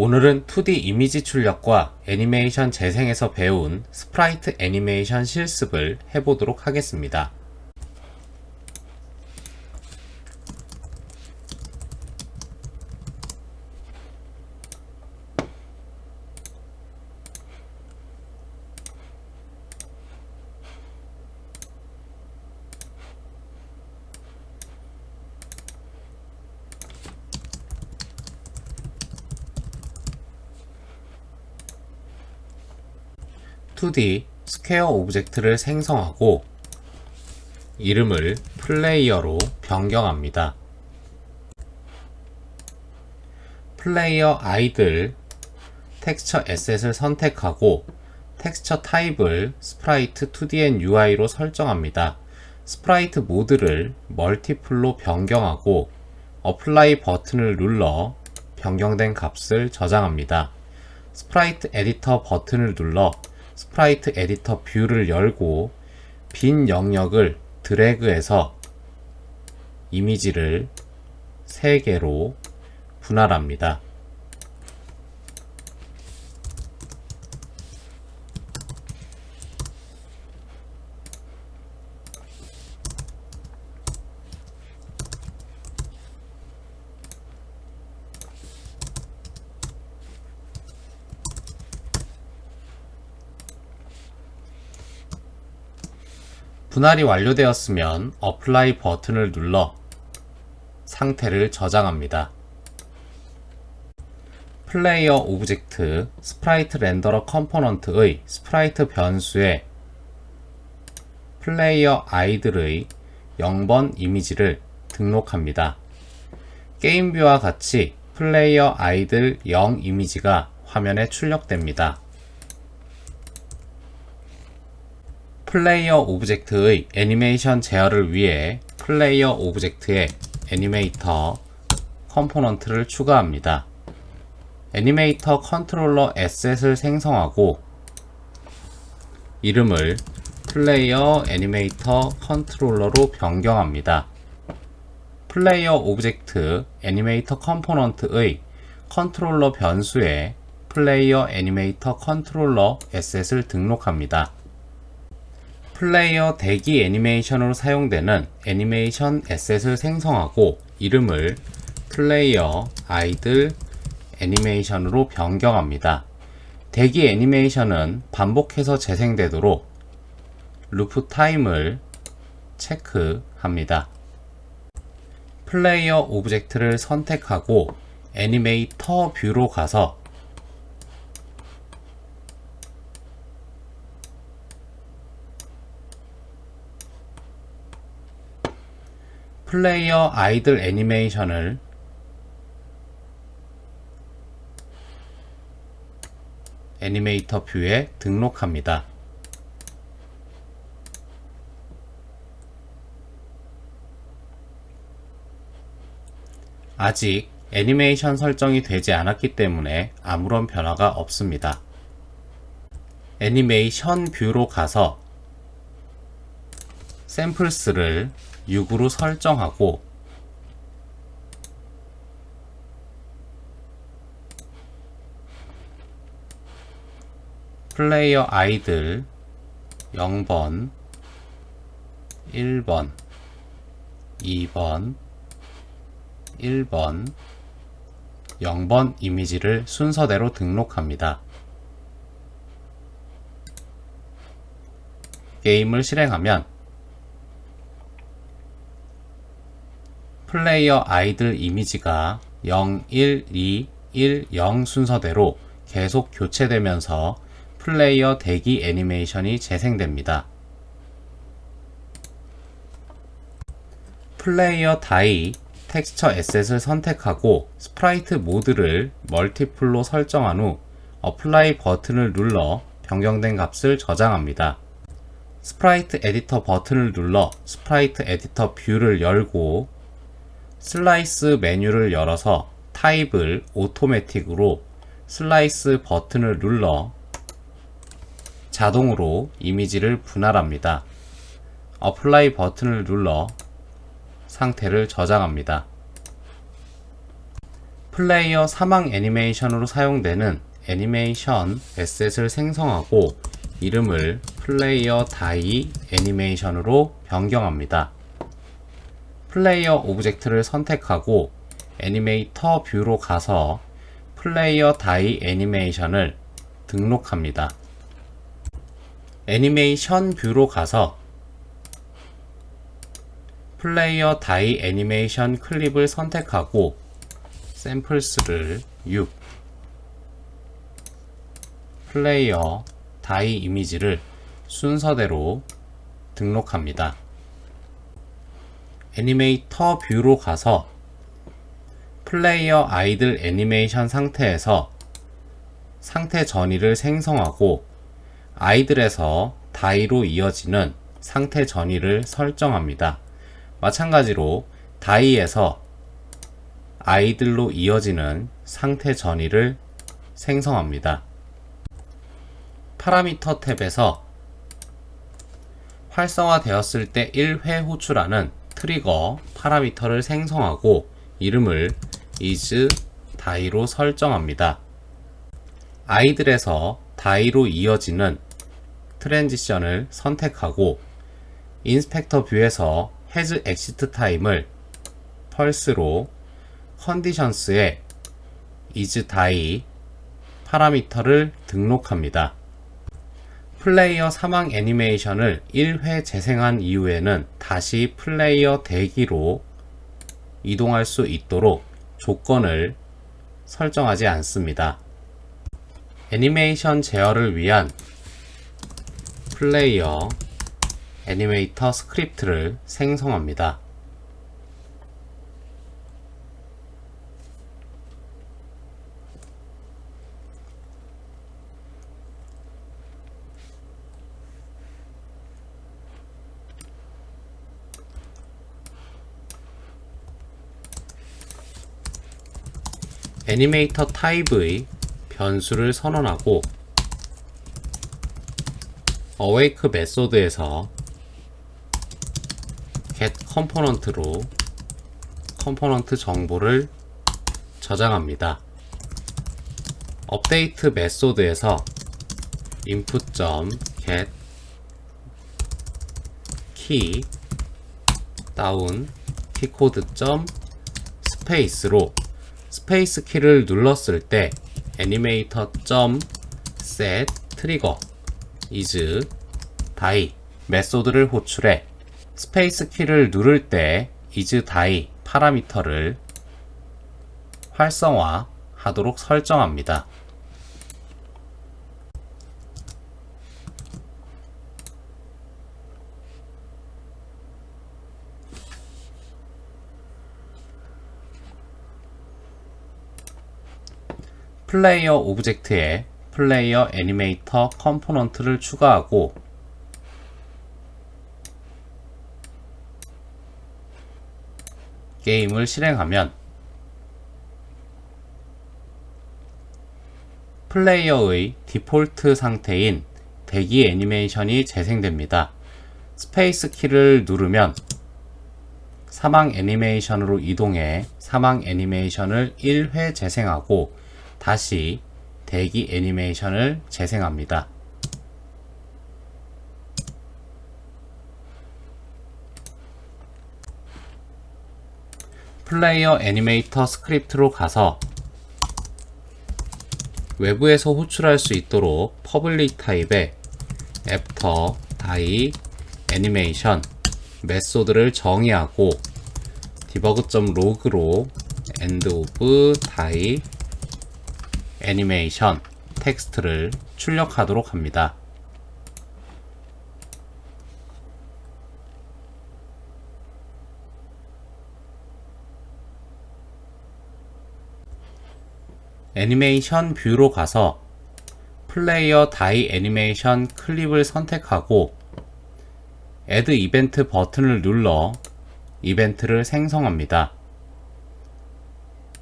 오늘은 2D 이미지 출력과 애니메이션 재생에서 배운 스프라이트 애니메이션 실습을 해보도록 하겠습니다. (2D) 스퀘어 오브젝트를 생성하고 이름을 플레이어로 변경합니다. 플레이어 아이들 텍스처 에셋을 선택하고 텍스처 타입을 스프라이트 2DN UI로 설정합니다. 스프라이트 모드를 멀티플로 변경하고 어플라이 버튼을 눌러 변경된 값을 저장합니다. 스프라이트 에디터 버튼을 눌러 스프라이트 에디터 뷰를 열고 빈 영역을 드래그해서 이미지를 3개로 분할합니다. 분할이 완료되었으면 어플라이 버튼을 눌러 상태를 저장합니다. 플레이어 오브젝트 스프라이트 렌더러 컴포넌트의 스프라이트 변수에 플레이어 아이들의 0번 이미지를 등록합니다. 게임뷰와 같이 플레이어 아이들 0 이미지가 화면에 출력됩니다. 플레이어 오브젝트의 애니메이션 제어를 위해 플레이어 오브젝트에 애니메이터 컴포넌트를 추가합니다. 애니메이터 컨트롤러 에셋을 생성하고 이름을 플레이어 애니메이터 컨트롤러로 변경합니다. 플레이어 오브젝트 애니메이터 컴포넌트의 컨트롤러 변수에 플레이어 애니메이터 컨트롤러 에셋을 등록합니다. 플레이어 대기 애니메이션으로 사용되는 애니메이션 에셋을 생성하고 이름을 플레이어 아이들 애니메이션으로 변경합니다. 대기 애니메이션은 반복해서 재생되도록 루프 타임을 체크합니다. 플레이어 오브젝트를 선택하고 애니메이터 뷰로 가서 플레이어 아이들 애니메이션을 애니메이터 뷰에 등록합니다. 아직 애니메이션 설정이 되지 않았기 때문에 아무런 변화가 없습니다. 애니메이션 뷰로 가서 샘플스를 6으로 설정하고 플레이어 아이들 0번, 1번, 2번, 1번, 0번 이미지를 순서대로 등록합니다. 게임을 실행하면 플레이어 아이들 이미지가 0, 1, 2, 1, 0 순서대로 계속 교체되면서 플레이어 대기 애니메이션이 재생됩니다. 플레이어 다이 텍스처 에셋을 선택하고 스프라이트 모드를 멀티플로 설정한 후 어플라이 버튼을 눌러 변경된 값을 저장합니다. 스프라이트 에디터 버튼을 눌러 스프라이트 에디터 뷰를 열고 슬라이스 메뉴를 열어서 타입을 오토매틱으로 슬라이스 버튼을 눌러 자동으로 이미지를 분할합니다. 어플라이 버튼을 눌러 상태를 저장합니다. 플레이어 사망 애니메이션으로 사용되는 애니메이션 에셋을 생성하고 이름을 플레이어 다이 애니메이션으로 변경합니다. 플레이어 오브젝트를 선택하고 애니메이터 뷰로 가서 플레이어 다이 애니메이션을 등록합니다. 애니메이션 뷰로 가서 플레이어 다이 애니메이션 클립을 선택하고 샘플스를 6 플레이어 다이 이미지를 순서대로 등록합니다. 애니메이터 뷰로 가서 플레이어 아이들 애니메이션 상태에서 상태 전이를 생성하고 아이들에서 다이로 이어지는 상태 전이를 설정합니다. 마찬가지로 다이에서 아이들로 이어지는 상태 전이를 생성합니다. 파라미터 탭에서 활성화되었을 때 1회 호출하는 트리거 파라미터를 생성하고 이름을 is 다이로 설정합니다. 아이들에서 다이로 이어지는 트랜지션을 선택하고 인스펙터 뷰에서 has exit time을 펄스로 컨디션스에 is die 파라미터를 등록합니다. 플레이어 사망 애니메이션을 1회 재생한 이후에는 다시 플레이어 대기로 이동할 수 있도록 조건을 설정하지 않습니다. 애니메이션 제어를 위한 플레이어 애니메이터 스크립트를 생성합니다. 애니메이터 타입의 변수를 선언하고 awake 메소드에서 get 컴포넌트로 컴포넌트 정보를 저장합니다. 업데이트 메소드에서 input.get key 다운 키코드 스페이스로 스페이스 키를 눌렀을 때 애니메이터 set 트리거 is die 메소드를 호출해 스페이스 키를 누를 때 is die 파라미터를 활성화 하도록 설정합니다. 플레이어 오브젝트에 플레이어 애니메이터 컴포넌트를 추가하고 게임을 실행하면 플레이어의 디폴트 상태인 대기 애니메이션이 재생됩니다. 스페이스 키를 누르면 사망 애니메이션으로 이동해 사망 애니메이션을 1회 재생하고 다시 대기 애니메이션을 재생합니다. 플레이어 애니메이터 스크립트로 가서 외부에서 호출할 수 있도록 퍼블릭 타입의 애프터 다이 애니메이션 메소드를 정의하고 디버그.log로 end of die 애니메이션 텍스트를 출력하도록 합니다. 애니메이션 뷰로 가서 플레이어 다이 애니메이션 클립을 선택하고 Add 이벤트 버튼을 눌러 이벤트를 생성합니다.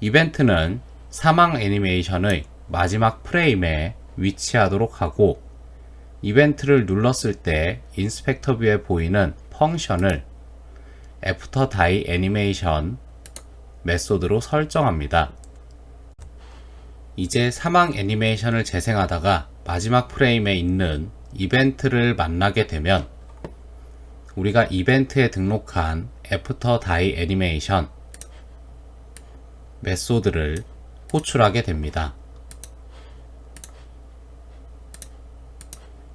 이벤트는 사망 애니메이션의 마지막 프레임에 위치하도록 하고 이벤트를 눌렀을 때 인스펙터 뷰에 보이는 펑션을 애프터 다이 애니메이션 메소드로 설정합니다. 이제 사망 애니메이션을 재생하다가 마지막 프레임에 있는 이벤트를 만나게 되면 우리가 이벤트에 등록한 애프터 다이 애니메이션 메소드를 호출하게 됩니다.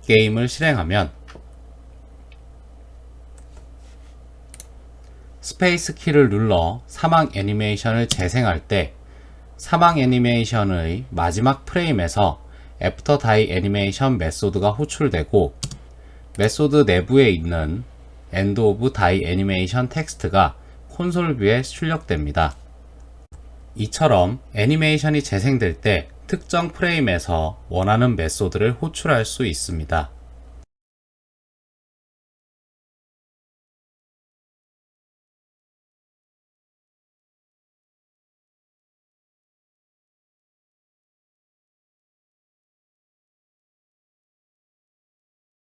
게임을 실행하면 스페이스 키를 눌러 사망 애니메이션을 재생할 때 사망 애니메이션의 마지막 프레임에서 애프터 다이 애니메이션 메소드가 호출되고 메소드 내부에 있는 엔드 오브 다이 애니메이션 텍스트가 콘솔 뷰에 출력됩니다. 이처럼 애니메이션이 재생될 때 특정 프레임에서 원하는 메소드를 호출할 수 있습니다.